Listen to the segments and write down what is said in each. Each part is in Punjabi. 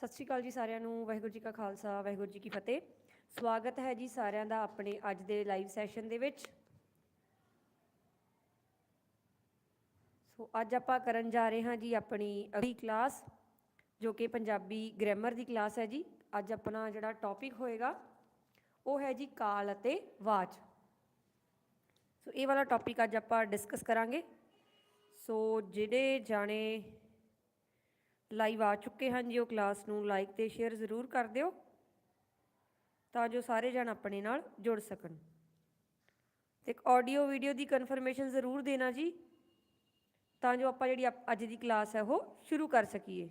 ਸਤਿ ਸ਼੍ਰੀ ਅਕਾਲ ਜੀ ਸਾਰਿਆਂ ਨੂੰ, ਵਾਹਿਗੁਰੂ ਜੀ ਕਾ ਖਾਲਸਾ, ਵਾਹਿਗੁਰੂ ਜੀ ਕੀ ਫਤਿਹ। ਸਵਾਗਤ ਹੈ ਜੀ ਸਾਰਿਆਂ ਦਾ ਆਪਣੇ ਅੱਜ ਦੇ ਲਾਈਵ ਸੈਸ਼ਨ ਦੇ ਵਿੱਚ। ਸੋ ਅੱਜ ਆਪਾਂ ਕਰਨ ਜਾ ਰਹੇ ਹਾਂ ਜੀ ਆਪਣੀ ਅਗਲੀ ਕਲਾਸ ਜੋ ਕਿ ਪੰਜਾਬੀ ਗ੍ਰਾਮਰ ਦੀ ਕਲਾਸ ਹੈ ਜੀ। ਅੱਜ ਆਪਣਾ ਜਿਹੜਾ ਟੌਪਿਕ ਹੋਏਗਾ, ਉਹ ਹੈ ਜੀ ਕਾਲ ਅਤੇ ਵਾਚ। ਸੋ ਇਹ ਵਾਲਾ ਟੌਪਿਕ ਅੱਜ ਆਪਾਂ ਡਿਸਕਸ ਕਰਾਂਗੇ। ਸੋ ਜਿਹੜੇ ਜਾਣੇ ਲਾਈਵ ਆ ਚੁੱਕੇ ਹਨ ਜੀ ਉਹ ਕਲਾਸ ਨੂੰ ਲਾਈਕ ਤੇ ਸ਼ੇਅਰ ਜ਼ਰੂਰ ਕਰ ਦਿਓ, ਤਾਂ ਜੋ ਸਾਰੇ ਜਣ ਆਪਣੇ ਨਾਲ ਜੁੜ ਸਕਣ। ਤੇ ਇੱਕ ਆਡੀਓ ਵੀਡੀਓ ਦੀ ਕਨਫਰਮੇਸ਼ਨ ਜ਼ਰੂਰ ਦੇਣਾ ਜੀ, ਤਾਂ ਜੋ ਆਪਾਂ ਜਿਹੜੀ ਅਪ- ਅੱਜ ਦੀ ਕਲਾਸ ਹੈ ਉਹ ਸ਼ੁਰੂ ਕਰ ਸਕੀਏ।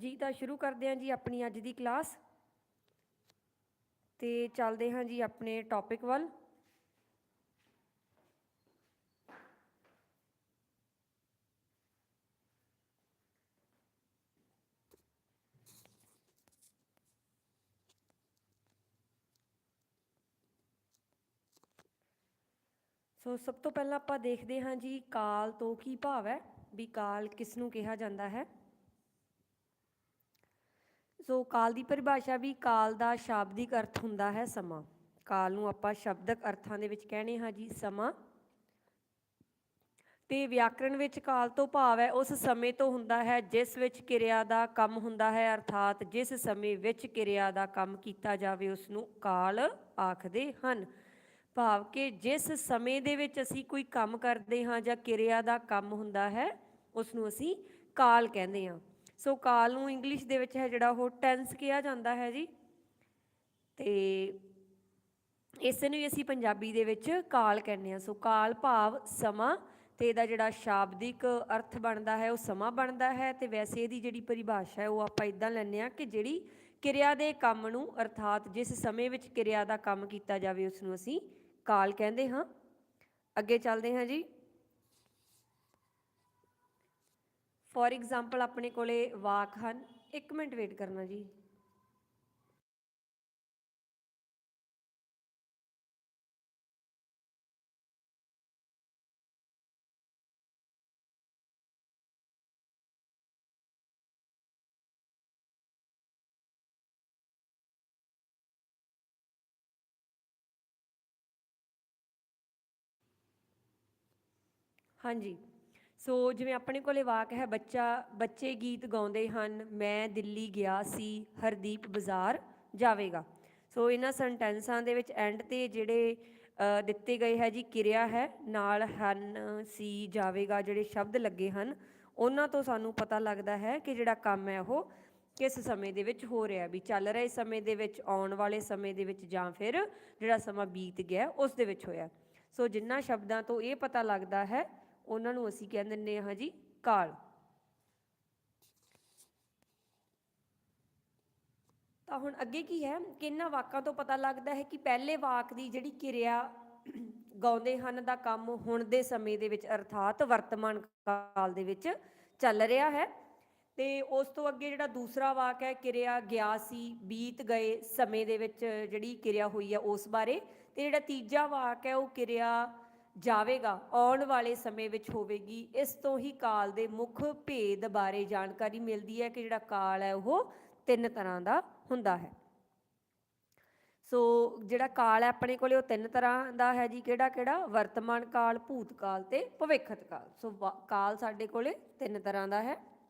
ਜੀ, ਤਾਂ ਸ਼ੁਰੂ ਕਰਦੇ ਹਾਂ ਜੀ ਆਪਣੀ ਅੱਜ ਦੀ ਕਲਾਸ। ਤੇ ਚੱਲਦੇ ਹਾਂ ਜੀ ਆਪਣੇ ਟੌਪਿਕ ਵੱਲ। ਸੋ, ਸਭ ਤੋਂ ਪਹਿਲਾਂ ਆਪਾਂ ਦੇਖਦੇ ਹਾਂ ਜੀ ਕਾਲ ਤੋਂ ਕੀ ਭਾਵ ਹੈ, ਵੀ ਕਾਲ ਕਿਸ ਨੂੰ ਕਿਹਾ ਜਾਂਦਾ ਹੈ। ਸੋ ਕਾਲ ਦੀ ਪਰਿਭਾਸ਼ਾ ਵੀ ਕਾਲ ਦਾ ਸ਼ਾਬਦਿਕ ਅਰਥ ਹੁੰਦਾ ਹੈ ਸਮਾਂ। ਕਾਲ ਨੂੰ ਆਪਾਂ ਸ਼ਬਦਕ ਅਰਥਾਂ ਦੇ ਵਿੱਚ ਕਹਿੰਦੇ ਹਾਂ ਜੀ, ਸਮਾਂ। ਤੇ ਵਿਆਕਰਣ ਵਿੱਚ ਕਾਲ ਤੋਂ ਭਾਵ ਹੈ ਉਸ ਸਮੇਂ ਤੋਂ ਹੁੰਦਾ ਹੈ ਜਿਸ ਵਿੱਚ ਕਿਰਿਆ ਦਾ ਕੰਮ ਹੁੰਦਾ ਹੈ, ਅਰਥਾਤ ਜਿਸ ਸਮੇਂ ਵਿੱਚ ਕਿਰਿਆ ਦਾ ਕੰਮ ਕੀਤਾ ਜਾਵੇ ਉਸ ਨੂੰ ਕਾਲ ਆਖਦੇ ਹਨ। ਭਾਵ ਕਿ ਜਿਸ ਸਮੇਂ ਦੇ ਵਿੱਚ ਅਸੀਂ ਕੋਈ ਕੰਮ ਕਰਦੇ ਹਾਂ ਜਾਂ ਕਿਰਿਆ ਦਾ ਕੰਮ ਹੁੰਦਾ ਹੈ ਉਸ ਨੂੰ ਅਸੀਂ ਕਾਲ ਕਹਿੰਦੇ ਹਾਂ। ਸੋ ਕਾਲ ਨੂੰ ਇੰਗਲਿਸ਼ ਦੇ ਵਿੱਚ ਹੈ ਜਿਹੜਾ ਉਹ ਟੈਂਸ ਕਿਹਾ ਜਾਂਦਾ ਹੈ ਜੀ। ਤੇ ਇਸ ਨੂੰ ਹੀ ਅਸੀਂ ਪੰਜਾਬੀ ਦੇ ਵਿੱਚ ਕਾਲ ਕਹਿੰਦੇ ਹਾਂ। ਸੋ ਕਾਲ ਭਾਵ ਸਮਾਂ ਤੇ ਇਹਦਾ ਜਿਹੜਾ ਸ਼ਾਬਦਿਕ ਅਰਥ ਬਣਦਾ ਹੈ ਉਹ ਸਮਾਂ ਬਣਦਾ ਹੈ ਤੇ ਵੈਸੇ ਇਹਦੀ ਜਿਹੜੀ ਪਰਿਭਾਸ਼ਾ ਹੈ ਉਹ ਆਪਾਂ ਇਦਾਂ ਲੈਂਦੇ ਆ ਕਿ ਜਿਹੜੀ ਕਿਰਿਆ ਦੇ ਕੰਮ ਨੂੰ ਅਰਥਾਤ ਜਿਸ ਸਮੇਂ ਵਿੱਚ ਕਿਰਿਆ ਦਾ ਕੰਮ ਕੀਤਾ ਜਾਵੇ ਉਸ ਨੂੰ ਅਸੀਂ ਕਾਲ ਕਹਿੰਦੇ ਹਾਂ। ਅੱਗੇ ਚੱਲਦੇ ਹਾਂ ਜੀ। ਫੋਰ ਐਗਜ਼ਾਮਪਲ ਆਪਣੇ ਕੋਲੇ ਵਾਕ ਹਨ। 1 ਮਿੰਟ ਵੇਟ ਕਰਨਾ ਜੀ। ਹਾਂਜੀ। ਸੋ ਜਿਵੇਂ ਆਪਣੇ ਕੋਲੇ ਵਾਕ ਹੈ, ਬੱਚਾ, ਬੱਚੇ ਗੀਤ ਗਾਉਂਦੇ ਹਨ, ਮੈਂ ਦਿੱਲੀ ਗਿਆ ਸੀ, ਹਰਦੀਪ ਬਾਜ਼ਾਰ ਜਾਵੇਗਾ। ਸੋ ਇਹਨਾਂ ਸੈਂਟੈਂਸਾਂ ਦੇ ਵਿੱਚ ਐਂਡ ਤੇ ਜਿਹੜੇ ਦਿੱਤੇ ਗਏ ਹੈ ਜੀ ਕਿਰਿਆ ਹੈ, ਨਾਲ ਹਨ, ਸੀ, ਜਾਵੇਗਾ ਜਿਹੜੇ ਸ਼ਬਦ ਲੱਗੇ ਹਨ, ਉਹਨਾਂ ਤੋਂ ਸਾਨੂੰ ਪਤਾ ਲੱਗਦਾ ਹੈ ਕਿ ਜਿਹੜਾ ਕੰਮ ਹੈ ਉਹ ਕਿਸ ਸਮੇਂ ਦੇ ਵਿੱਚ ਹੋ ਰਿਹਾ ਵੀ ਚੱਲ ਰਹੇ ਸਮੇਂ ਦੇ ਵਿੱਚ, ਆਉਣ ਵਾਲੇ ਸਮੇਂ ਦੇ ਵਿੱਚ ਜਾਂ ਫਿਰ ਜਿਹੜਾ ਸਮਾਂ ਬੀਤ ਗਿਆ, ਉਸ ਦੇ ਵਿੱਚ ਹੋਇਆ। ਸੋ ਜਿੰਨਾ ਸ਼ਬਦਾਂ ਤੋਂ ਇਹ ਪਤਾ ਲੱਗਦਾ ਹੈ ਉਹਨਾਂ ਨੂੰ ਅਸੀਂ ਕਹਿ ਦਿੰਦੇ ਹਾਂ ਜੀ ਕਾਲ। ਤਾਂ ਹੁਣ ਅੱਗੇ ਕੀ ਹੈ? ਕਿ ਇਹਨਾਂ ਵਾਕਾਂ ਤੋਂ ਪਤਾ ਲੱਗਦਾ ਹੈ ਕਿ ਪਹਿਲੇ ਵਾਕ ਦੀ ਜਿਹੜੀ ਕਿਰਿਆ ਗਾਉਂਦੇ ਹਨ ਦਾ ਕੰਮ ਹੁਣ ਦੇ ਸਮੇਂ ਦੇ ਵਿੱਚ ਅਰਥਾਤ ਵਰਤਮਾਨ ਕਾਲ ਦੇ ਵਿੱਚ ਚੱਲ ਰਿਹਾ ਹੈ। ਤੇ ਉਸ ਤੋਂ ਅੱਗੇ ਜਿਹੜਾ ਦੂਸਰਾ ਵਾਕ ਹੈ, ਕਿਰਿਆ ਗਿਆ ਸੀ, ਬੀਤ ਗਏ ਸਮੇਂ ਦੇ ਵਿੱਚ ਜਿਹੜੀ ਕਿਰਿਆ ਹੋਈ ਹੈ ਉਸ ਬਾਰੇ। ਤੇ ਜਿਹੜਾ ਤੀਜਾ ਵਾਕ ਹੈ, ਉਹ ਕਿਰਿਆ ਜਾਵੇਗਾ, ਆਉਣ ਵਾਲੇ ਸਮੇਂ ਵਿੱਚ ਹੋਵੇਗੀ। ਇਸ ਤੋਂ ਹੀ ਕਾਲ ਦੇ ਮੁੱਖ ਭੇਦ ਬਾਰੇ ਜਾਣਕਾਰੀ ਮਿਲਦੀ ਹੈ ਕਿ ਜਿਹੜਾ ਕਾਲ ਹੈ ਉਹ ਤਿੰਨ ਤਰ੍ਹਾਂ ਦਾ ਹੁੰਦਾ ਹੈ। ਸੋ ਜਿਹੜਾ ਕਾਲ ਹੈ ਆਪਣੇ ਕੋਲੇ ਉਹ ਤਿੰਨ ਤਰ੍ਹਾਂ ਦਾ ਹੈ ਜੀ, ਕਿਹੜਾ ਕਿਹੜਾ? ਵਰਤਮਾਨ ਕਾਲ, ਭੂਤ ਕਾਲ ਤੇ ਭਵਿੱਖਤ ਕਾਲ। ਸੋ ਵਾ- ਕਾਲ ਸਾਡੇ ਕੋਲੇ ਤਿੰਨ ਤਰ੍ਹਾਂ ਦਾ ਹੈ।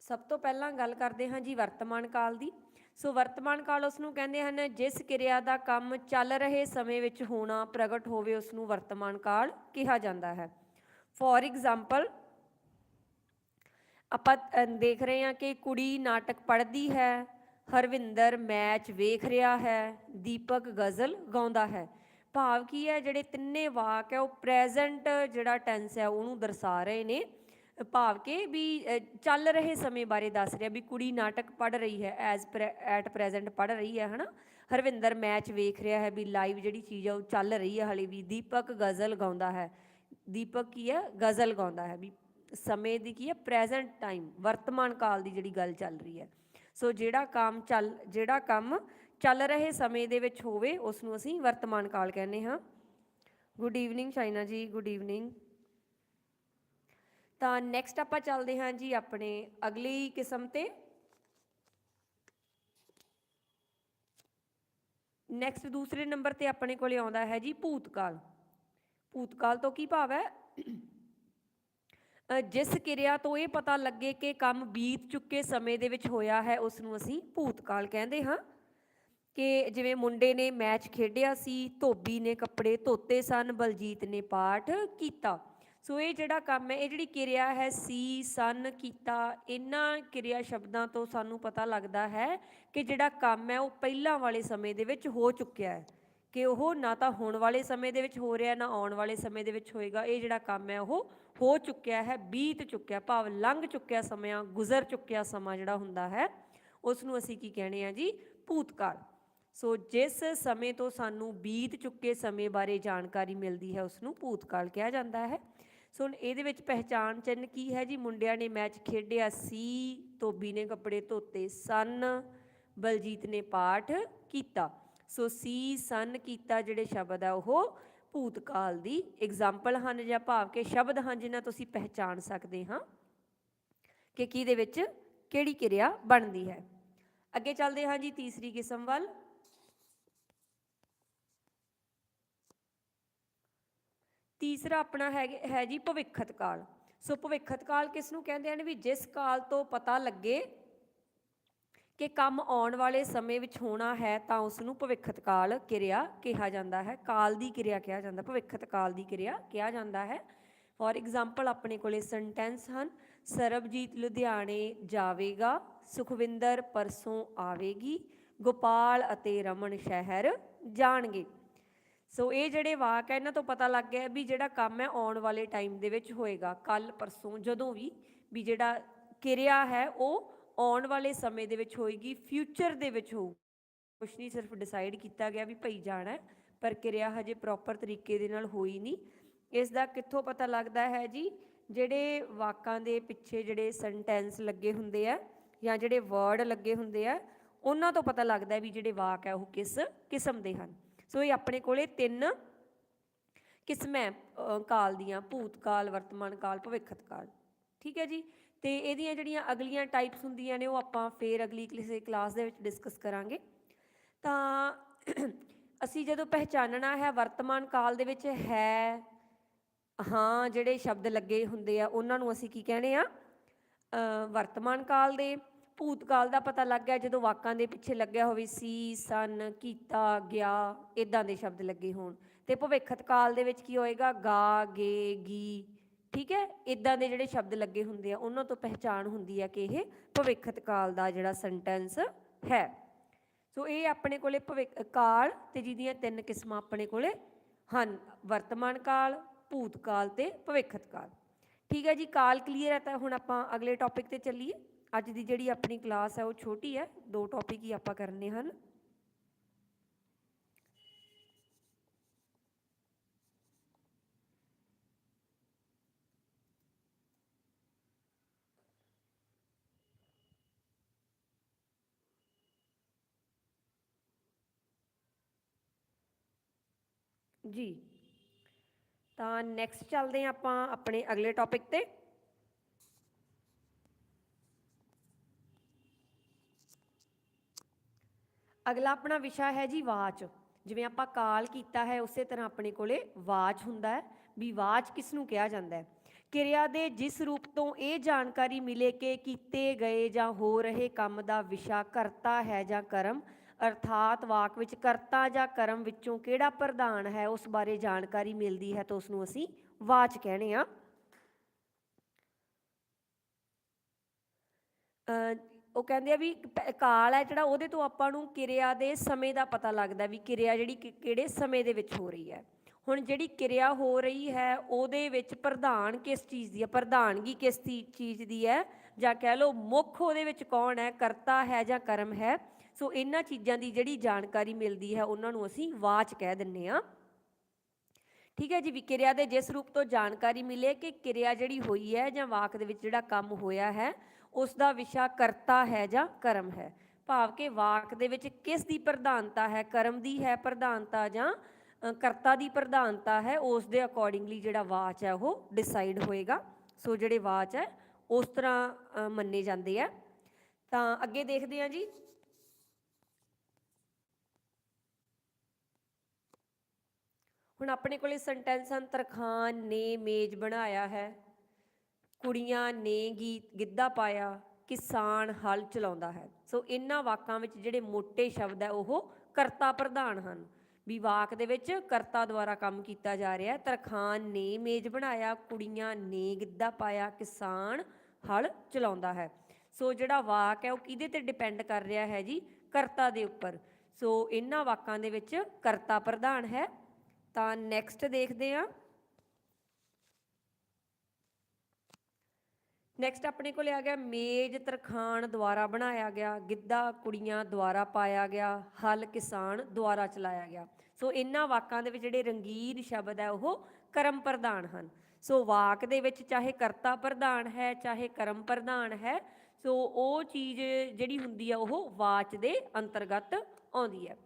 ਸਭ ਤੋਂ ਪਹਿਲਾਂ ਗੱਲ ਕਰਦੇ ਹਾਂ ਜੀ ਵਰਤਮਾਨ ਕਾਲ ਦੀ। ਸੋ ਵਰਤਮਾਨ ਕਾਲ ਉਸ ਨੂੰ ਕਹਿੰਦੇ ਹਨ, ਜਿਸ ਕਿਰਿਆ ਦਾ ਕੰਮ ਚੱਲ ਰਹੇ ਸਮੇਂ ਵਿੱਚ ਹੋਣਾ ਪ੍ਰਗਟ ਹੋਵੇ, ਉਸ ਨੂੰ ਵਰਤਮਾਨ ਕਾਲ ਕਿਹਾ ਜਾਂਦਾ ਹੈ। ਫੋਰ ਐਗਜ਼ਾਮਪਲ ਆਪਾਂ ਦੇਖ ਰਹੇ ਹਾਂ ਕਿ ਕੁੜੀ ਨਾਟਕ ਪੜ੍ਹਦੀ ਹੈ, ਹਰਵਿੰਦਰ ਮੈਚ ਵੇਖ ਰਿਹਾ ਹੈ, ਦੀਪਕ ਗਜ਼ਲ ਗਾਉਂਦਾ ਹੈ। ਭਾਵ ਕੀ ਹੈ, ਜਿਹੜੇ ਤਿੰਨੇ ਵਾਕ ਹੈ, ਉਹ ਪ੍ਰੈਜ਼ੈਂਟ ਜਿਹੜਾ ਟੈਂਸ ਹੈ, ਉਹਨੂੰ ਦਰਸਾ ਰਹੇ ਨੇ। ਭਾਵ ਕਿ ਵੀ ਚੱਲ ਰਹੇ ਸਮੇਂ ਬਾਰੇ ਦੱਸ ਰਿਹਾ ਵੀ ਕੁੜੀ ਨਾਟਕ ਪੜ੍ਹ ਰਹੀ ਹੈ ਐਜ਼ ਐਟ ਪ੍ਰੈਜ਼ੈਂਟ ਪੜ੍ਹ ਰਹੀ ਹੈ, ਹਨਾ? ਹਰਵਿੰਦਰ ਮੈਚ ਵੇਖ ਰਿਹਾ ਹੈ ਵੀ ਲਾਈਵ ਜਿਹੜੀ ਚੀਜ਼ ਆ ਉਹ ਚੱਲ ਰਹੀ ਹੈ ਹਲੇ ਵੀ। ਦੀਪਕ ਗਜ਼ਲ ਗਾਉਂਦਾ ਹੈ। ਦੀਪਕ ਕੀ ਹੈ? ਗਜ਼ਲ ਗਾਉਂਦਾ ਹੈ ਵੀ ਸਮੇਂ ਦੀ ਕੀ ਹੈ? ਪ੍ਰੈਜ਼ੈਂਟ ਟਾਈਮ ਵਰਤਮਾਨ ਕਾਲ ਦੀ ਜਿਹੜੀ ਗੱਲ ਚੱਲ ਰਹੀ ਹੈ। ਸੋ ਜਿਹੜਾ ਕੰਮ ਚੱਲ, ਜਿਹੜਾ ਕੰਮ ਚੱਲ ਰਹੇ ਸਮੇਂ ਦੇ ਵਿੱਚ ਹੋਵੇ ਉਸ ਨੂੰ ਅਸੀਂ ਵਰਤਮਾਨ ਕਾਲ ਕਹਿੰਦੇ ਹਾਂ। Good evening China ji good evening ਤਾਂ ਨੈਕਸਟ ਆਪਾਂ ਚੱਲਦੇ ਹਾਂ ਜੀ ਆਪਣੇ ਅਗਲੀ ਕਿਸਮ ਤੇ। ਨੈਕਸਟ ਦੂਸਰੇ ਨੰਬਰ ਤੇ ਆਪਣੇ ਕੋਲੇ ਆਉਂਦਾ ਹੈ ਜੀ ਭੂਤਕਾਲ। ਭੂਤਕਾਲ ਤੋਂ ਕੀ ਭਾਵ ਹੈ? ਜਿਸ ਕਿਰਿਆ ਤੋਂ ਇਹ ਪਤਾ ਲੱਗੇ ਕਿ ਕੰਮ ਬੀਤ ਚੁੱਕੇ ਸਮੇਂ ਦੇ ਵਿੱਚ ਹੋਇਆ ਹੈ ਉਸ ਨੂੰ ਅਸੀਂ ਭੂਤਕਾਲ ਕਹਿੰਦੇ ਹਾਂ। ਕਿ ਜਿਵੇਂ ਮੁੰਡੇ ਨੇ ਮੈਚ ਖੇਡਿਆ ਸੀ, ਧੋਬੀ ਨੇ ਕੱਪੜੇ ਧੋਤੇ ਸਨ, ਬਲਜੀਤ ਨੇ ਪਾਠ ਕੀਤਾ। ਸੋ ਇਹ ਜਿਹੜਾ ਕੰਮ ਹੈ, ਇਹ ਜਿਹੜੀ ਕਿਰਿਆ ਹੈ, ਸੀ, ਸਨ, ਕੀਤਾ, ਇਹਨਾਂ ਕਿਰਿਆ ਸ਼ਬਦਾਂ ਤੋਂ ਸਾਨੂੰ ਪਤਾ ਲੱਗਦਾ ਹੈ ਕਿ ਜਿਹੜਾ ਕੰਮ ਹੈ, ਉਹ ਪਹਿਲਾਂ ਵਾਲੇ ਸਮੇਂ ਦੇ ਵਿੱਚ ਹੋ ਚੁੱਕਿਆ ਹੈ। ਕਿ ਉਹ ਨਾ ਤਾਂ ਹੋਣ ਵਾਲੇ ਸਮੇਂ ਦੇ ਵਿੱਚ ਹੋ ਰਿਹਾ, ਨਾ ਆਉਣ ਵਾਲੇ ਸਮੇਂ ਦੇ ਵਿੱਚ ਹੋਏਗਾ। ਇਹ ਜਿਹੜਾ ਕੰਮ ਹੈ, ਉਹ ਹੋ ਚੁੱਕਿਆ ਹੈ, ਬੀਤ ਚੁੱਕਿਆ, ਭਾਵ ਲੰਘ ਚੁੱਕਿਆ ਸਮਾਂ, ਗੁਜ਼ਰ ਚੁੱਕਿਆ ਸਮਾਂ ਜਿਹੜਾ ਹੁੰਦਾ ਹੈ, ਉਸ ਨੂੰ ਅਸੀਂ ਕੀ ਕਹਿੰਦੇ ਆ ਜੀ? ਭੂਤਕਾਲ। ਸੋ ਜਿਸ ਸਮੇਂ ਤੋਂ ਸਾਨੂੰ ਬੀਤ ਚੁੱਕੇ ਸਮੇਂ ਬਾਰੇ ਜਾਣਕਾਰੀ ਮਿਲਦੀ ਹੈ, ਉਸ ਨੂੰ ਭੂਤਕਾਲ ਕਿਹਾ ਜਾਂਦਾ ਹੈ। ਸੋ ਹੁਣ ਇਹਦੇ ਵਿੱਚ ਪਹਿਚਾਣ ਚਿੰਨ੍ਹ ਕੀ ਹੈ ਜੀ? ਮੁੰਡਿਆਂ ਨੇ ਮੈਚ ਖੇਡਿਆ ਸੀ, ਧੋਬੀ ਨੇ ਕੱਪੜੇ ਧੋਤੇ ਸਨ, ਬਲਜੀਤ ਨੇ ਪਾਠ ਕੀਤਾ। ਸੋ ਸੀ, ਸਨ ਕੀਤਾ ਜਿਹੜੇ ਸ਼ਬਦ ਆ, ਉਹ ਭੂਤਕਾਲ ਦੀ ਐਗਜ਼ਾਮਪਲ ਹਨ ਜਾਂ ਭਾਵ ਕਿ ਸ਼ਬਦ ਹਨ ਜਿਨ੍ਹਾਂ ਤੁਸੀਂ ਪਹਿਚਾਣ ਸਕਦੇ ਹਾਂ ਕਿ ਕਿਹਦੇ ਵਿੱਚ ਕਿਹੜੀ ਕਿਰਿਆ ਬਣਦੀ ਹੈ। ਅੱਗੇ ਚੱਲਦੇ ਹਾਂ ਜੀ ਤੀਸਰੀ ਕਿਸਮ ਵੱਲ। ਤੀਸਰਾ ਆਪਣਾ ਹੈ ਹੈ ਜੀ ਭਵਿੱਖਤ ਕਾਲ ਸੋ ਭਵਿੱਖਤ ਕਾਲ ਕਿਸ ਨੂੰ ਕਹਿੰਦੇ ਹਨ ਵੀ ਜਿਸ ਕਾਲ ਤੋਂ ਪਤਾ ਲੱਗੇ ਕਿ ਕੰਮ ਆਉਣ ਵਾਲੇ ਸਮੇਂ ਵਿੱਚ ਹੋਣਾ ਹੈ ਤਾਂ ਉਸ ਨੂੰ ਭਵਿੱਖਤ ਕਾਲ ਕਿਰਿਆ ਕਿਹਾ ਜਾਂਦਾ ਹੈ। ਕਾਲ ਦੀ ਕਿਰਿਆ ਕਿਹਾ ਜਾਂਦਾ ਭਵਿੱਖਤ ਕਾਲ ਦੀ ਕਿਰਿਆ ਕਿਹਾ ਜਾਂਦਾ ਹੈ। ਫੋਰ ਐਗਜ਼ਾਮਪਲ ਆਪਣੇ ਕੋਲੇ ਸੈਂਟੈਂਸ ਹਨ, ਸਰਬਜੀਤ ਲੁਧਿਆਣੇ ਜਾਵੇਗਾ, ਸੁਖਵਿੰਦਰ ਪਰਸੋਂ ਆਵੇਗੀ, ਗੋਪਾਲ ਅਤੇ ਰਮਨ ਸ਼ਹਿਰ ਜਾਣਗੇ। ਸੋ ਇਹ ਜਿਹੜੇ ਵਾਕ ਹੈ ਇਹਨਾਂ ਤੋਂ ਪਤਾ ਲੱਗ ਗਿਆ ਵੀ ਜਿਹੜਾ ਕੰਮ ਹੈ ਆਉਣ ਵਾਲੇ ਟਾਈਮ ਦੇ ਵਿੱਚ ਹੋਏਗਾ ਕੱਲ ਪਰਸੋਂ, ਜਦੋਂ ਵੀ ਵੀ ਜਿਹੜਾ ਕਿਰਿਆ ਹੈ, ਉਹ ਆਉਣ ਵਾਲੇ ਸਮੇਂ ਦੇ ਵਿੱਚ ਹੋਏਗੀ ਫਿਊਚਰ ਦੇ ਵਿੱਚ ਹੋਊ। ਕੁਛ ਨਹੀਂ, ਸਿਰਫ ਡਿਸਾਈਡ ਕੀਤਾ ਗਿਆ ਵੀ ਭਈ ਜਾਣਾ ਪਰ ਕਿਰਿਆ ਹਜੇ ਪ੍ਰੋਪਰ ਤਰੀਕੇ ਦੇ ਨਾਲ ਹੋਈ ਨਹੀਂ। ਇਸ ਦਾ ਕਿੱਥੋਂ ਪਤਾ ਲੱਗਦਾ ਹੈ ਜੀ? ਜਿਹੜੇ ਵਾਕਾਂ ਦੇ ਪਿੱਛੇ ਜਿਹੜੇ ਸੈਂਟੈਂਸ ਲੱਗੇ ਹੁੰਦੇ ਆ, ਜਾਂ ਜਿਹੜੇ ਵਰਡ ਲੱਗੇ ਹੁੰਦੇ ਆ, ਉਹਨਾਂ ਤੋਂ ਪਤਾ ਲੱਗਦਾ ਵੀ ਜਿਹੜੇ ਵਾਕ ਹੈ ਉਹ ਕਿਸ ਕਿਸਮ ਦੇ ਹਨ। ਸੋ ਇਹ ਆਪਣੇ ਕੋਲੇ ਤਿੰਨ ਕਿਸਮਾਂ ਅ, ਕਾਲ ਦੀਆਂ ਭੂਤ ਕਾਲ ਵਰਤਮਾਨ ਕਾਲ ਭਵਿੱਖਤ ਕਾਲ। ਠੀਕ ਹੈ ਜੀ? ਤੇ ਇਹਦੀਆਂ ਜਿਹੜੀਆਂ ਅਗਲੀਆਂ ਟਾਈਪਸ ਹੁੰਦੀਆਂ ਨੇ ਉਹ ਆਪਾਂ ਫੇਰ ਅਗਲੀ ਕਿਸੇ ਕਲਾਸ ਦੇ ਵਿੱਚ ਡਿਸਕਸ ਕਰਾਂਗੇ। ਤਾਂ ਅਸੀਂ ਜਦੋਂ ਪਹਿਚਾਨਣਾ ਹੈ ਵਰਤਮਾਨ ਕਾਲ ਦੇ ਵਿੱਚ ਹੈ ਹਾਂ ਜਿਹੜੇ ਸ਼ਬਦ ਲੱਗੇ ਹੁੰਦੇ ਆ ਉਹਨਾਂ ਨੂੰ ਅਸੀਂ ਕੀ ਕਹਿੰਦੇ ਆ? ਵਰਤਮਾਨ ਕਾਲ ਦੇ ਭੂਤ ਕਾਲ ਦਾ ਪਤਾ ਲੱਗ ਗਿਆ, ਜਦੋਂ ਵਾਕਾਂ ਦੇ ਪਿੱਛੇ ਲੱਗਿਆ ਹੋਵੇ, ਸੀ, ਸਨ, ਕੀਤਾ, ਗਿਆ ਇਦਾਂ ਦੇ ਸ਼ਬਦ ਲੱਗੇ ਹੋਣ। ਤੇ ਭਵਿੱਖਤ ਕਾਲ ਦੇ ਵਿੱਚ ਕੀ ਹੋਏਗਾ? ਗਾ, ਗੇ, ਗੀ, ਠੀਕ ਹੈ? ਇਦਾਂ ਦੇ ਜਿਹੜੇ ਸ਼ਬਦ ਲੱਗੇ ਹੁੰਦੇ ਆ, ਉਹਨਾਂ ਤੋਂ ਪਹਿਚਾਣ ਹੁੰਦੀ ਹੈ ਕਿ ਇਹ ਭਵਿੱਖਤ ਕਾਲ ਦਾ ਜਿਹੜਾ ਸੈਂਟੈਂਸ ਹੈ। ਸੋ ਇਹ ਆਪਣੇ ਕੋਲੇ ਭਵਿੱਖ, ਕਾਲ ਤੇ ਜਿਹਦੀਆਂ ਤਿੰਨ ਕਿਸਮਾਂ ਆਪਣੇ ਕੋਲੇ ਹਨ। ਵਰਤਮਾਨ ਕਾਲ ਭੂਤ ਕਾਲ ਤੇ ਭਵਿੱਖਤ ਕਾਲ ਠੀਕ ਹੈ ਜੀ, ਕਾਲ ਕਲੀਅਰ ਹੈ ਤਾਂ ਹੁਣ ਆਪਾਂ ਅਗਲੇ ਟੌਪਿਕ ਤੇ ਚੱਲੀਏ। ਅੱਜ ਦੀ ਜਿਹੜੀ ਆਪਣੀ ਕਲਾਸ ਹੈ ਉਹ ਛੋਟੀ ਹੈ, ਦੋ ਟੌਪਿਕ ਹੀ ਆਪਾਂ ਕਰਨੇ ਹਨ। ਜੀ, ਤਾਂ ਨੈਕਸਟ ਚੱਲਦੇ ਹਾਂ ਆਪਾਂ ਆਪਣੇ ਅਗਲੇ ਟੌਪਿਕ ਤੇ। ਅਗਲਾ ਆਪਣਾ ਵਿਸ਼ਾ ਹੈ ਜੀ ਵਾਚ। ਜਿਵੇਂ ਆਪਾਂ ਕਾਲ ਕੀਤਾ ਹੈ, ਉਸੇ ਤਰ੍ਹਾਂ ਆਪਣੇ ਕੋਲੇ ਵਾਚ ਹੁੰਦਾ ਹੈ, ਵੀ ਵਾਚ ਕਿਸ ਨੂੰ ਕਿਹਾ ਜਾਂਦਾ ਹੈ? ਕਿਰਿਆ ਦੇ ਜਿਸ ਰੂਪ ਤੋਂ ਇਹ ਜਾਣਕਾਰੀ ਮਿਲੇ ਕਿ ਕੀਤੇ ਗਏ ਜਾਂ ਹੋ ਰਹੇ ਕੰਮ ਦਾ ਵਿਸ਼ਾ ਕਰਤਾ ਹੈ ਜਾਂ ਕਰਮ, ਅਰਥਾਤ ਵਾਕ ਵਿੱਚ ਕਰਤਾ ਜਾਂ ਕਰਮ ਵਿੱਚੋਂ ਕਿਹੜਾ ਪ੍ਰਧਾਨ ਹੈ, ਉਸ ਬਾਰੇ ਜਾਣਕਾਰੀ ਮਿਲਦੀ ਹੈ ਤਾਂ ਉਸ ਨੂੰ ਅਸੀਂ ਵਾਚ ਕਹਿੰਦੇ ਆ ਉਹ ਕਹਿੰਦੇ ਆ ਵੀ ਪ- ਕਾਲ ਹੈ ਜਿਹੜਾ ਉਹਦੇ ਤੋਂ ਆਪਾਂ ਨੂੰ ਕਿਰਿਆ ਦੇ ਸਮੇਂ ਦਾ ਪਤਾ ਲੱਗਦਾ ਵੀ ਕਿਰਿਆ ਜਿਹੜੀ ਕਿ- ਕਿਹੜੇ ਸਮੇਂ ਦੇ ਵਿੱਚ ਹੋ ਰਹੀ ਹੈ। ਹੁਣ ਜਿਹੜੀ ਕਿਰਿਆ ਹੋ ਰਹੀ ਹੈ ਉਹਦੇ ਵਿੱਚ ਪ੍ਰਧਾਨ ਕਿਸ ਚੀਜ਼ ਦੀ ਹੈ? ਪ੍ਰਧਾਨਗੀ ਕਿਸ ਤੀ, ਚੀਜ਼ ਦੀ ਹੈ? ਜਾਂ ਕਹਿ ਲਓ ਮੁੱਖ ਉਹਦੇ ਵਿੱਚ ਕੌਣ ਹੈ? ਕਰਤਾ ਹੈ ਜਾਂ ਕਰਮ ਹੈ? ਸੋ ਇਹਨਾਂ ਚੀਜ਼ਾਂ ਦੀ ਜਿਹੜੀ ਜਾਣਕਾਰੀ ਮਿਲਦੀ ਹੈ ਉਹਨਾਂ ਨੂੰ ਅਸੀਂ ਵਾਚ ਕਹਿ ਦਿੰਨੇ ਆ। ਠੀਕ ਹੈ ਜੀ, ਵੀ ਕਿਰਿਆ ਦੇ ਜਿਸ ਰੂਪ ਤੋਂ ਜਾਣਕਾਰੀ ਮਿਲੇ ਕਿ ਕਿਰਿਆ ਜਿਹੜੀ ਹੋਈ ਹੈ ਜਾਂ ਵਾਕ ਦੇ ਵਿੱਚ ਜਿਹੜਾ ਕੰਮ ਹੋਇਆ ਹੈ ਉਸ ਦਾ ਵਿਸ਼ਾ ਕਰਤਾ ਹੈ ਜਾਂ ਕਰਮ ਹੈ। ਭਾਵ ਕਿ ਵਾਕ ਦੇ ਵਿੱਚ ਕਿਸ ਦੀ ਪ੍ਰਧਾਨਤਾ ਹੈ? ਕਰਮ ਦੀ ਹੈ ਪ੍ਰਧਾਨਤਾ ਜਾਂ ਕਰਤਾ ਦੀ ਪ੍ਰਧਾਨਤਾ ਹੈ? ਉਸ ਦੇ ਅਕੋਰਡਿੰਗਲੀ ਜਿਹੜਾ ਵਾਚ ਹੈ, ਉਹ ਡਿਸਾਈਡ ਹੋਏਗਾ। ਸੋ ਜਿਹੜੇ ਵਾਚ ਹੈ, ਉਸ ਤਰ੍ਹਾਂ ਮੰਨੇ ਜਾਂਦੇ ਆ। ਤਾਂ ਅੱਗੇ ਦੇਖਦੇ ਹਾਂ ਜੀ। ਹੁਣ ਆਪਣੇ ਕੋਲੇ ਸੈਂਟੈਂਸ ਹਨ, ਤਰਖਾਨ ਨੇ ਮੇਜ਼ ਬਣਾਇਆ ਹੈ। ਕੁੜੀਆਂ ਨੇ ਗੀਤ, ਗਿੱਧਾ ਪਾਇਆ, ਕਿਸਾਨ ਹਲ ਚਲਾਉਂਦਾ ਹੈ। ਸੋ ਇਹਨਾਂ ਵਾਕਾਂ ਵਿੱਚ ਜਿਹੜੇ ਮੋٹے ਸ਼ਬਦ ਹੈ, ਉਹ ਕਰਤਾ ਪ੍ਰਧਾਨ ਹਨ। ਵੀ ਵਾਕ ਦੇ ਵਿੱਚ ਕਰਤਾ ਦੁਆਰਾ ਕੰਮ ਕੀਤਾ ਜਾ ਰਿਹਾ ਹੈ। ਤਰਖਾਨ ਨੇ ਮੇਜ਼ ਬਣਾਇਆ, ਕੁੜੀਆਂ ਨੇ ਗਿੱਧਾ ਪਾਇਆ, ਕਿਸਾਨ ਹਲ ਚਲਾਉਂਦਾ ਹੈ। ਸੋ ਜਿਹੜਾ ਵਾਕ ਹੈ, ਉਹ ਕਿਹਦੇ ਤੇ ਡਿਪੈਂਡ ਕਰ ਰਿਹਾ ਹੈ ਜੀ? ਕਰਤਾ ਦੇ ਉੱਪਰ। ਸੋ ਇਹਨਾਂ ਵਾਕਾਂ ਦੇ ਵਿੱਚ ਕਰਤਾ ਪ੍ਰਧਾਨ ਹੈ। ਤਾਂ ਨੈਕਸਟ ਦੇਖਦੇ ਹਾਂ। ਨੈਕਸਟ ਆਪਣੇ ਕੋਲ ਆ ਗਿਆ ਮੇਜ਼ ਤਰਖਾਣ ਦੁਆਰਾ ਬਣਾਇਆ ਗਿਆ ਗਿੱਧਾ ਕੁੜੀਆਂ ਦੁਆਰਾ ਪਾਇਆ ਗਿਆ ਹਲ ਕਿਸਾਨ ਦੁਆਰਾ ਚਲਾਇਆ ਗਿਆ। ਸੋ ਇਹਨਾਂ ਵਾਕਾਂ ਦੇ ਵਿੱਚ ਜਿਹੜੇ ਰੰਗੀਨ ਸ਼ਬਦ ਹੈ ਉਹ ਕਰਮ ਪ੍ਰਧਾਨ ਹਨ। ਸੋ ਵਾਕ ਦੇ ਵਿੱਚ ਚਾਹੇ ਕਰਤਾ ਪ੍ਰਧਾਨ ਹੈ ਚਾਹੇ ਕਰਮ ਪ੍ਰਧਾਨ ਹੈ ਸੋ ਉਹ ਚੀਜ਼ ਜਿਹੜੀ ਹੁੰਦੀ ਆ ਉਹ ਵਾਚ ਦੇ ਅੰਤਰਗਤ ਆਉਂਦੀ ਹੈ।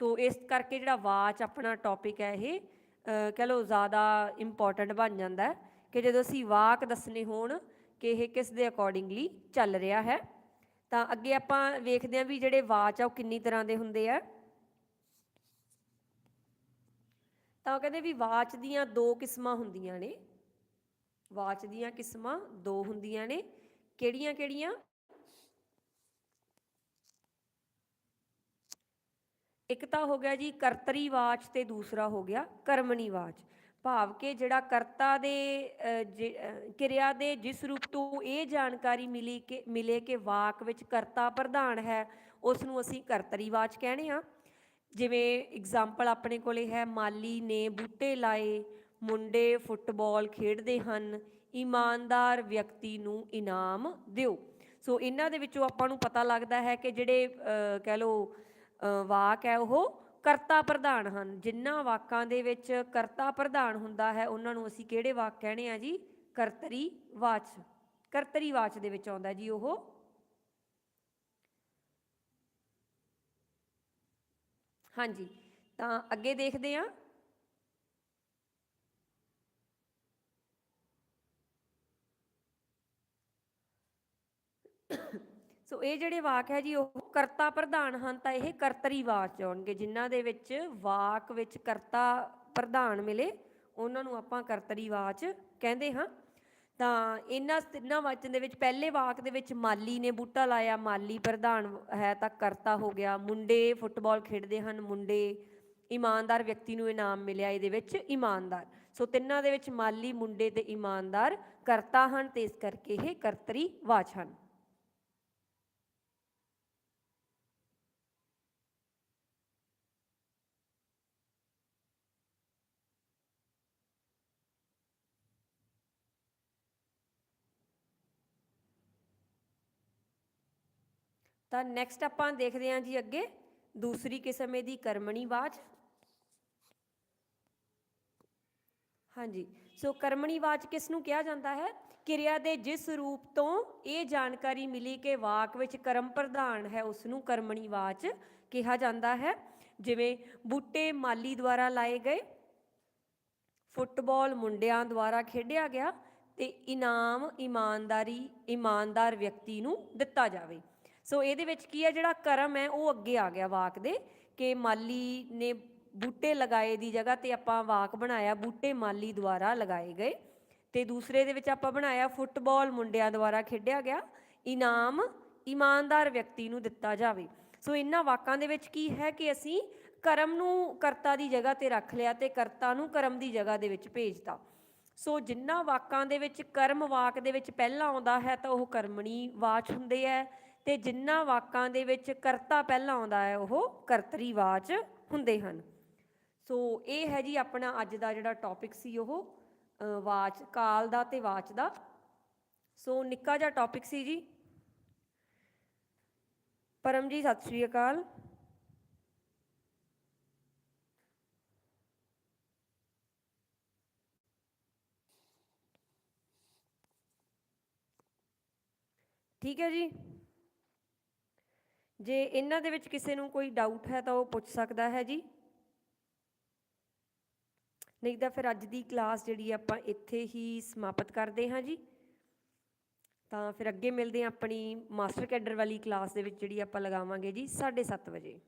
ਸੋ ਇਸ ਕਰਕੇ ਜਿਹੜਾ ਵਾਚ ਆਪਣਾ ਟੌਪਿਕ ਹੈ ਇਹ ਅ, ਕਹਿ ਲਓ ਜ਼ਿਆਦਾ ਇੰਪੋਰਟੈਂਟ ਬਣ ਜਾਂਦਾ ਹੈ ਕਿ ਜਦੋਂ ਅਸੀਂ ਵਾਕ ਦੱਸਣੇ ਹੋਣ ਕਿ ਇਹ ਕਿਸ ਦੇ ਅਕੋਰਡਿੰਗਲੀ ਚੱਲ ਰਿਹਾ ਹੈ। ਤਾਂ ਅੱਗੇ ਆਪਾਂ ਵੇਖਦੇ ਹਾਂ ਵੀ ਜਿਹੜੇ ਵਾਚ ਆ ਉਹ ਕਿੰਨੀ ਤਰ੍ਹਾਂ ਦੇ ਹੁੰਦੇ ਆ। ਤਾਂ ਉਹ ਕਹਿੰਦੇ ਵੀ ਵਾਚ ਦੀਆਂ ਦੋ ਕਿਸਮਾਂ ਹੁੰਦੀਆਂ ਨੇ। ਵਾਚ ਦੀਆਂ ਕਿਸਮਾਂ ਦੋ ਹੁੰਦੀਆਂ ਨੇ। ਕਿਹੜੀਆਂ ਕਿਹੜੀਆਂ? ਇੱਕ ਤਾਂ ਹੋ ਗਿਆ ਜੀ ਕਰਤਰੀ ਵਾਚ ਤੇ ਦੂਸਰਾ ਹੋ ਗਿਆ ਕਰਮਣੀ ਵਾਚ। ਭਾਵ ਕਿ ਜਿਹੜਾ ਕਰਤਾ ਦੇ ਅ, ਕਿਰਿਆ ਦੇ ਜਿਸ ਰੂਪ ਤੋਂ ਇਹ ਜਾਣਕਾਰੀ ਮਿਲੀ ਕਿ ਮਿਲੇ ਕਿ ਵਾਕ ਵਿੱਚ ਕਰਤਾ ਪ੍ਰਧਾਨ ਹੈ ਉਸ ਨੂੰ ਅਸੀਂ ਕਰਤਰੀ ਵਾਚ ਕਹਿੰਦੇ ਆ ਜਿਵੇਂ ਐਗਜ਼ਾਮਪਲ ਆਪਣੇ ਕੋਲੇ ਹੈ ਮਾਲੀ ਨੇ ਬੂਟੇ ਲਾਏ ਮੁੰਡੇ ਫੁੱਟਬਾਲ ਖੇਡਦੇ ਹਨ ਇਮਾਨਦਾਰ ਵਿਅਕਤੀ ਨੂੰ ਇਨਾਮ ਦਿਓ। ਸੋ ਇਹਨਾਂ ਦੇ ਵਿੱਚੋਂ ਆਪਾਂ ਨੂੰ ਪਤਾ ਲੱਗਦਾ ਹੈ ਕਿ ਜਿਹੜੇ ਕਹਿ ਲਓ ਵਾਕ ਹੈ ਉਹ ਕਰਤਾ ਪ੍ਰਧਾਨ ਹਨ। ਜਿਨ੍ਹਾਂ ਵਾਕਾਂ ਦੇ ਵਿੱਚ ਕਰਤਾ ਪ੍ਰਧਾਨ ਹੁੰਦਾ ਹੈ, ਉਹਨਾਂ ਨੂੰ ਅਸੀਂ ਕਿਹੜੇ ਵਾਕ ਕਹਿੰਦੇ ਆ ਜੀ? ਕਰਤਰੀ ਵਾਚ। ਕਰਤਰੀ ਵਾਚ ਦੇ ਵਿੱਚ ਆਉਂਦਾ ਜੀ ਉਹ। ਹਾਂਜੀ, ਤਾਂ ਅੱਗੇ ਦੇਖਦੇ ਹਾਂ। ਸੋ ਇਹ ਜਿਹੜੇ ਵਾਕ ਹੈ ਜੀ, ਉਹ ਕਰਤਾ ਪ੍ਰਧਾਨ ਹਨ, ਤਾਂ ਇਹ ਕਰਤਰੀ ਵਾਚ ਆਉਣਗੇ ਜਿਨ੍ਹਾਂ ਦੇ ਵਿੱਚ ਵਾਕ ਵਿੱਚ ਕਰਤਾ ਪ੍ਰਧਾਨ ਮਿਲੇ, ਉਹਨਾਂ ਨੂੰ ਆਪਾਂ ਕਰਤਰੀ ਵਾਚ ਕਹਿੰਦੇ ਹਾਂ। ਤਾਂ ਇਹਨਾਂ ਤਿੰਨਾਂ ਵਾਚਨ ਦੇ ਵਿੱਚ ਪਹਿਲੇ ਵਾਕ ਦੇ ਵਿੱਚ ਮਾਲੀ ਨੇ ਬੂਟਾ ਲਾਇਆ, ਮਾਲੀ ਪ੍ਰਧਾਨ ਹੈ ਤਾਂ ਕਰਤਾ ਹੋ ਗਿਆ। ਮੁੰਡੇ ਫੁੱਟਬਾਲ ਖੇਡਦੇ ਹਨ, ਮੁੰਡੇ ਇਮਾਨਦਾਰ ਵਿਅਕਤੀ ਨੂੰ ਇਨਾਮ ਮਿਲਿਆ ਇਹਦੇ ਵਿੱਚ, ਇਮਾਨਦਾਰ। ਸੋ ਤਿੰਨਾਂ ਦੇ ਵਿੱਚ ਮਾਲੀ, ਮੁੰਡੇ ਤੇ ਇਮਾਨਦਾਰ ਕਰਤਾ ਹਨ, ਤੇ ਇਸ ਕਰਕੇ ਇਹ ਕਰਤਰੀ ਵਾਚ ਹਨ। ਤਾਂ ਨੈਕਸਟ ਆਪਾਂ ਦੇਖਦੇ ਹਾਂ ਜੀ ਅੱਗੇ, ਦੂਸਰੀ ਕਿਸਮ ਦੀ ਕਰਮਣੀ ਵਾਚ। ਹਾਂਜੀ, ਸੋ ਕਰਮਣੀ ਵਾਚ ਕਿਸ ਨੂੰ ਕਿਹਾ ਜਾਂਦਾ ਹੈ? ਕਿਰਿਆ ਦੇ ਜਿਸ ਰੂਪ ਤੋਂ ਇਹ ਜਾਣਕਾਰੀ ਮਿਲੀ ਕਿ ਵਾਕ ਵਿੱਚ ਕਰਮ ਪ੍ਰਧਾਨ ਹੈ ਉਸ ਨੂੰ ਕਰਮਣੀ ਵਾਚ ਕਿਹਾ ਜਾਂਦਾ ਹੈ। ਜਿਵੇਂ ਬੂਟੇ ਮਾਲੀ ਦੁਆਰਾ ਲਾਏ ਗਏ, ਫੁੱਟਬਾਲ ਮੁੰਡਿਆਂ ਦੁਆਰਾ ਖੇਡਿਆ ਗਿਆ ਤੇ ਇਨਾਮ ਇਮਾਨਦਾਰੀ, ਇਮਾਨਦਾਰ ਵਿਅਕਤੀ ਨੂੰ ਦਿੱਤਾ ਜਾਵੇ। ਸੋ ਇਹਦੇ ਵਿੱਚ ਕੀ ਹੈ? ਜਿਹੜਾ ਕਰਮ ਹੈ, ਉਹ ਅੱਗੇ ਆ ਗਿਆ ਵਾਕ ਦੇ ਕਿ ਮਾਲੀ ਨੇ ਬੂਟੇ ਲਗਾਏ ਦੀ ਜਗ੍ਹਾ ਤੇ ਆਪਾਂ ਵਾਕ ਬਣਾਇਆ, ਬੂਟੇ ਮਾਲੀ ਦੁਆਰਾ ਲਗਾਏ ਗਏ। ਤੇ ਦੂਸਰੇ ਦੇ ਵਿੱਚ ਆਪਾਂ ਬਣਾਇਆ, ਫੁੱਟਬਾਲ ਮੁੰਡਿਆਂ ਦੁਆਰਾ ਖੇਡਿਆ ਗਿਆ। ਇਨਾਮ ਇਮਾਨਦਾਰ ਵਿਅਕਤੀ ਨੂੰ ਦਿੱਤਾ ਜਾਵੇ। ਸੋ ਇਹਨਾਂ ਵਾਕਾਂ ਦੇ ਵਿੱਚ ਕੀ ਹੈ ਕਿ ਅਸੀਂ ਕਰਮ ਨੂੰ ਕਰਤਾ ਦੀ ਜਗ੍ਹਾ ਤੇ ਰੱਖ ਲਿਆ ਤੇ ਕਰਤਾ ਨੂੰ ਕਰਮ ਦੀ ਜਗ੍ਹਾ ਦੇ ਵਿੱਚ ਭੇਜਤਾ। ਸੋ ਜਿੰਨਾ ਵਾਕਾਂ ਦੇ ਵਿੱਚ ਕਰਮ ਵਾਕ ਦੇ ਵਿੱਚ ਪਹਿਲਾਂ ਆਉਂਦਾ ਹੈ ਤਾਂ ਉਹ ਕਰਮਣੀ ਵਾਚ ਹੁੰਦੇ ਹੈ। ਤੇ ਜਿੰਨਾ ਵਾਕਾਂ ਦੇ ਵਿੱਚ ਕਰਤਾ ਪਹਿਲਾਂ ਆਉਂਦਾ ਹੈ, ਉਹ ਕਰਤਰੀ ਵਾਚ ਹੁੰਦੇ ਹਨ। ਸੋ ਇਹ ਹੈ ਜੀ ਆਪਣਾ ਅੱਜ ਦਾ ਜਿਹੜਾ ਟੌਪਿਕ ਸੀ ਉਹ ਵਾਚ, ਕਾਲ ਦਾ ਤੇ ਵਾਚ ਦਾ। ਸੋ ਨਿੱਕਾ ਜਿਹਾ ਟੌਪਿਕ ਸੀ ਜੀ। ਪਰਮ ਜੀ, ਸਤਿ ਸ਼੍ਰੀ ਅਕਾਲ। ਠੀਕ ਹੈ ਜੀ? ਜੇ ਇਹਨਾਂ ਦੇ ਵਿੱਚ ਕਿਸੇ ਨੂੰ ਕੋਈ ਡਾਊਟ ਹੈ ਤਾਂ ਉਹ ਪੁੱਛ ਸਕਦਾ ਹੈ ਜੀ। ਨਹੀਂ ਤਾਂ ਫਿਰ ਅੱਜ ਦੀ ਕਲਾਸ ਜਿਹੜੀ ਆਪਾਂ ਇੱਥੇ ਹੀ ਸਮਾਪਤ ਕਰਦੇ ਹਾਂ ਜੀ। ਤਾਂ ਫਿਰ ਅੱਗੇ ਮਿਲਦੇ ਹਾਂ ਆਪਣੀ ਮਾਸਟਰ ਕੈਡਰ ਵਾਲੀ ਕਲਾਸ ਦੇ ਵਿੱਚ ਜਿਹੜੀ ਆਪਾਂ ਲਗਾਵਾਂਗੇ ਜੀ 7:30 ਵਜੇ।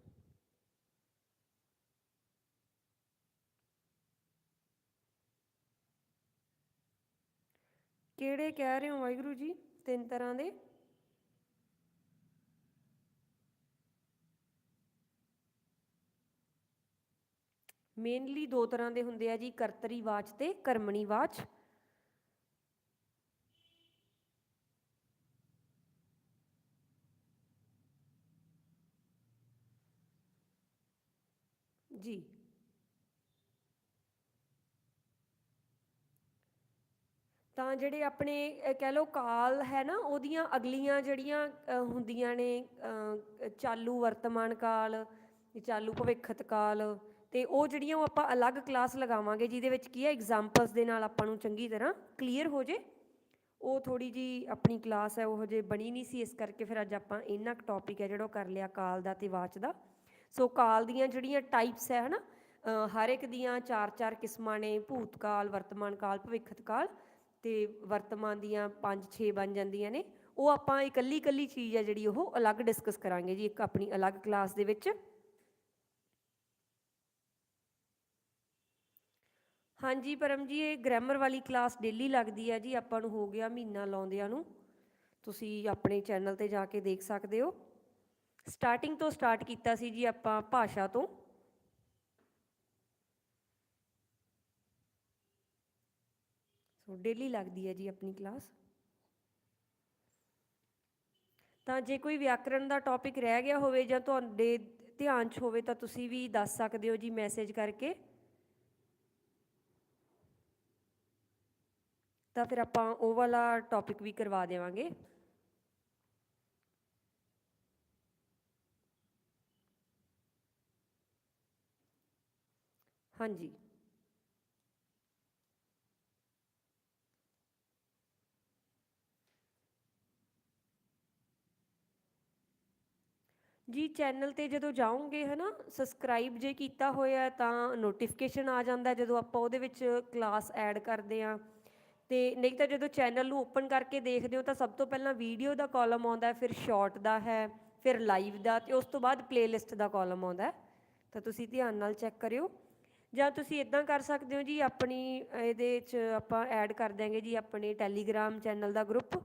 ਕਿਹੜੇ ਕਹਿ ਰਹੇ ਹੋ ਵਾਹਿਗੁਰੂ ਜੀ? ਤਿੰਨ ਤਰ੍ਹਾਂ ਦੇ। ਮੇਨਲੀ ਦੋ ਤਰ੍ਹਾਂ ਦੇ ਹੁੰਦੇ ਆ ਜੀ ਕਰਤਰੀ ਵਾਚ ਤੇ ਕਰਮਣੀ ਵਾਚ। ਜੀ। ਤਾਂ ਜਿਹੜੇ ਆਪਣੇ ਕਹਿ ਲਓ ਕਾਲ ਹੈ ਨਾ ਉਹਦੀਆਂ ਅਗਲੀਆਂ ਜਿਹੜੀਆਂ ਹੁੰਦੀਆਂ ਨੇ ਅ, ਚਾਲੂ ਵਰਤਮਾਨ ਕਾਲ ਚਾਲੂ ਭਵਿੱਖਤ ਕਾਲ ਤੇ ਉਹ ਜਿਹੜੀਆਂ ਉਹ ਆਪਾਂ ਅਲੱਗ ਕਲਾਸ ਲਗਾਵਾਂਗੇ ਜਿਹਦੇ ਵਿੱਚ ਕੀ ਹੈ ਐਗਜ਼ਾਮਪਲਸ ਦੇ ਨਾਲ ਆਪਾਂ ਨੂੰ ਚੰਗੀ ਤਰ੍ਹਾਂ ਕਲੀਅਰ ਹੋ ਜੇ। ਉਹ ਥੋੜੀ ਜੀ ਆਪਣੀ ਕਲਾਸ ਹੈ ਉਹ ਜੇ ਬਣੀ ਨਹੀਂ ਸੀ ਇਸ ਕਰਕੇ ਫਿਰ ਅੱਜ ਆਪਾਂ ਇੰਨਾ ਕੁ ਟੌਪਿਕ ਹੈ ਜਿਹੜਾ ਉਹ ਕਰ ਲਿਆ ਕਾਲ ਦਾ ਤੇ ਵਾਚ ਦਾ। ਸੋ ਕਾਲ ਦੀਆਂ ਜਿਹੜੀਆਂ ਟਾਈਪਸ ਹੈ ਹਨਾ ਅ, ਹਰ ਇੱਕ ਦੀਆਂ ਚਾਰ ਚਾਰ ਕਿਸਮਾਂ ਨੇ ਭੂਤ ਕਾਲ ਵਰਤਮਾਨ ਕਾਲ ਭਵਿੱਖਤ ਕਾਲ ਤੇ ਵਰਤਮਾਨ ਦੀਆਂ 5-6 ਬਣ ਜਾਂਦੀਆਂ ਨੇ। ਉਹ ਆਪਾਂ ਇਕੱਲੀ ਇਕੱਲੀ ਚੀਜ਼ ਹੈ ਜਿਹੜੀ ਉਹ ਅਲੱਗ ਡਿਸਕਸ ਕਰਾਂਗੇ ਜੀ ਇੱਕ ਆਪਣੀ ਅਲੱਗ ਕਲਾਸ ਦੇ ਵਿੱਚ। ਹਾਂਜੀ, ਪਰਮ ਜੀ, ਇਹ ਗ੍ਰਾਮਰ ਵਾਲੀ ਕਲਾਸ ਡੇਲੀ ਲੱਗਦੀ ਹੈ ਜੀ, ਆਪਾਂ ਨੂੰ ਹੋ ਗਿਆ ਮਹੀਨਾ ਲਾਉਂਦਿਆਂ ਨੂੰ। ਤੁਸੀਂ ਆਪਣੇ ਚੈਨਲ ਤੇ ਜਾ ਕੇ ਦੇਖ ਸਕਦੇ ਹੋ। ਸਟਾਰਟਿੰਗ ਤੋਂ ਸਟਾਰਟ ਕੀਤਾ ਸੀ ਜੀ ਆਪਾਂ ਭਾਸ਼ਾ ਤੋਂ। ਸੋ ਡੇਲੀ ਲੱਗਦੀ ਹੈ ਜੀ ਆਪਣੀ ਕਲਾਸ ਤਾਂ ਜੇ ਕੋਈ ਵਿਆਕਰਣ ਦਾ ਟੌਪਿਕ ਰਹਿ ਗਿਆ ਹੋਵੇ ਜਾਂ ਤੁਹਾਡੇ ਧਿਆਨ 'ਚ ਹੋਵੇ ਤਾਂ ਤੁਸੀਂ ਵੀ ਦੱਸ ਸਕਦੇ ਹੋ ਜੀ ਮੈਸੇਜ ਕਰਕੇ। ਤਾਂ ਫਿਰ ਆਪਾਂ ਉਹ ਵਾਲਾ ਟੌਪਿਕ ਵੀ ਕਰਵਾ ਦੇਵਾਂਗੇ। ਹਾਂਜੀ। ਜੀ ਚੈਨਲ ਤੇ ਜਦੋਂ ਜਾਓਗੇ, ਹਨਾ ਸਬਸਕ੍ਰਾਈਬ ਜੇ ਕੀਤਾ ਹੋਇਆ ਤਾਂ ਨੋਟੀਫਿਕੇਸ਼ਨ ਆ ਜਾਂਦਾ ਜਦੋਂ ਆਪਾਂ ਉਹਦੇ ਵਿੱਚ ਕਲਾਸ ਐਡ ਕਰਦੇ ਆ ਤੇ ਨਹੀਂ ਤਾਂ ਜਦੋਂ ਚੈਨਲ ਨੂੰ ਓਪਨ ਕਰਕੇ ਦੇਖਦੇ ਹੋ ਤਾਂ ਸਭ ਤੋਂ ਪਹਿਲਾਂ ਵੀਡੀਓ ਦਾ ਕਾਲਮ ਆਉਂਦਾ ਹੈ, ਫਿਰ ਸ਼ਾਰਟ ਦਾ ਹੈ, ਫਿਰ ਲਾਈਵ ਦਾ ਤੇ ਉਸ ਤੋਂ ਬਾਅਦ ਪਲੇਲਿਸਟ ਦਾ ਕਾਲਮ ਆਉਂਦਾ ਤਾਂ ਤੁਸੀਂ ਧਿਆਨ ਨਾਲ ਚੈੱਕ ਕਰਿਓ। ਜਾਂ ਤੁਸੀਂ ਇਦਾਂ ਕਰ ਸਕਦੇ ਹੋ ਜੀ, ਆਪਣੀ ਇਹਦੇ 'ਚ ਆਪਾਂ ਐਡ ਕਰ ਦਿਆਂਗੇ ਜੀ ਆਪਣੇ ਟੈਲੀਗ੍ਰਾਮ ਚੈਨਲ ਦਾ ਗਰੁੱਪ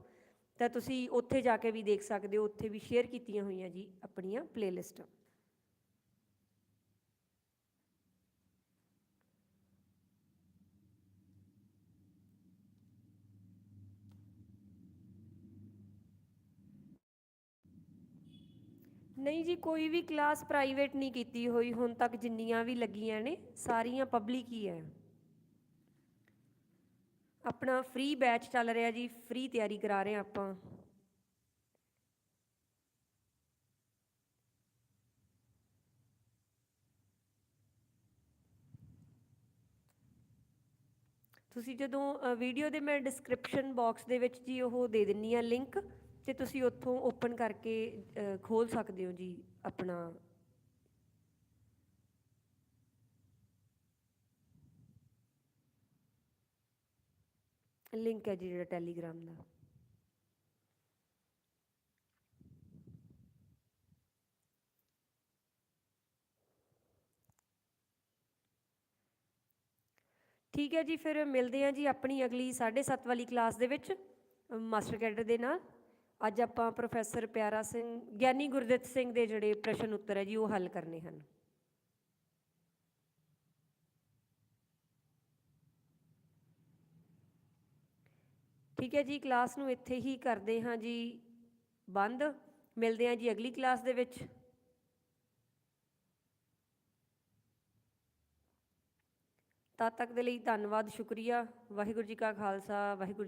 ਤਾਂ ਤੁਸੀਂ ਉੱਥੇ ਜਾ ਕੇ ਵੀ ਦੇਖ ਸਕਦੇ ਹੋ, ਉੱਥੇ ਵੀ ਸ਼ੇਅਰ ਕੀਤੀਆਂ ਹੋਈਆਂ ਜੀ ਆਪਣੀਆਂ ਪਲੇਲਿਸਟਾਂ ਨਹੀਂ ਜੀ, ਕੋਈ ਵੀ ਕਲਾਸ ਪ੍ਰਾਈਵੇਟ ਨਹੀਂ ਕੀਤੀ ਹੋਈ, ਹੁਣ ਤੱਕ ਜਿੰਨੀਆਂ ਵੀ ਲੱਗੀਆਂ ਨੇ, ਸਾਰੀਆਂ ਪਬਲਿਕ ਹੀ ਹੈ ਆਪਣਾ ਫ੍ਰੀ ਬੈਚ ਚੱਲ ਰਿਹਾ ਜੀ ਫ੍ਰੀ ਤਿਆਰੀ ਕਰਾ ਰਹੇ ਹਾਂ ਆਪਾਂ। ਤੁਸੀਂ ਜਦੋਂ ਵੀਡੀਓ ਦੇ ਮੈਂ ਡਿਸਕ੍ਰਿਪਸ਼ਨ ਬਾਕਸ ਦੇ ਵਿੱਚ ਜੀ ਉਹ ਦੇ ਦਿੰਨੀ ਆ ਲਿੰਕ ਤੇ ਤੁਸੀਂ ਉੱਥੋਂ ਓਪਨ ਕਰਕੇ ਖੋਲ ਸਕਦੇ ਹੋ ਜੀ ਆਪਣਾ। ਲਿੰਕ ਹੈ ਜੀ ਜਿਹੜਾ ਟੈਲੀਗ੍ਰਾਮ ਦਾ। ਠੀਕ ਹੈ ਜੀ, ਫਿਰ ਮਿਲਦੇ ਹਾਂ ਜੀ ਆਪਣੀ ਅਗਲੀ 7:30 ਵਾਲੀ ਕਲਾਸ ਦੇ ਵਿੱਚ ਮਾਸਟਰ ਕੈਡਰ ਦੇ ਨਾਲ। ਅੱਜ ਆਪਾਂ ਪ੍ਰੋਫੈਸਰ ਪਿਆਰਾ ਸਿੰਘ, ਗਿਆਨੀ ਗੁਰਦਿੱਤ ਸਿੰਘ ਦੇ ਜਿਹੜੇ ਪ੍ਰਸ਼ਨ ਉੱਤਰ ਹੈ ਜੀ, ਉਹ ਹੱਲ ਕਰਨੇ ਹਨ। ਠੀਕ ਹੈ ਜੀ, ਕਲਾਸ ਨੂੰ ਇੱਥੇ ਹੀ ਕਰਦੇ ਹਾਂ ਜੀ, ਬੰਦ। ਮਿਲਦੇ ਹਾਂ ਜੀ ਅਗਲੀ ਕਲਾਸ ਦੇ ਵਿੱਚ। ਤਦ ਤੱਕ ਦੇ ਲਈ ਧੰਨਵਾਦ, ਸ਼ੁਕਰੀਆ। ਵਾਹਿਗੁਰੂ ਜੀ ਕਾ ਖਾਲਸਾ, ਵਾਹਿਗੁਰੂ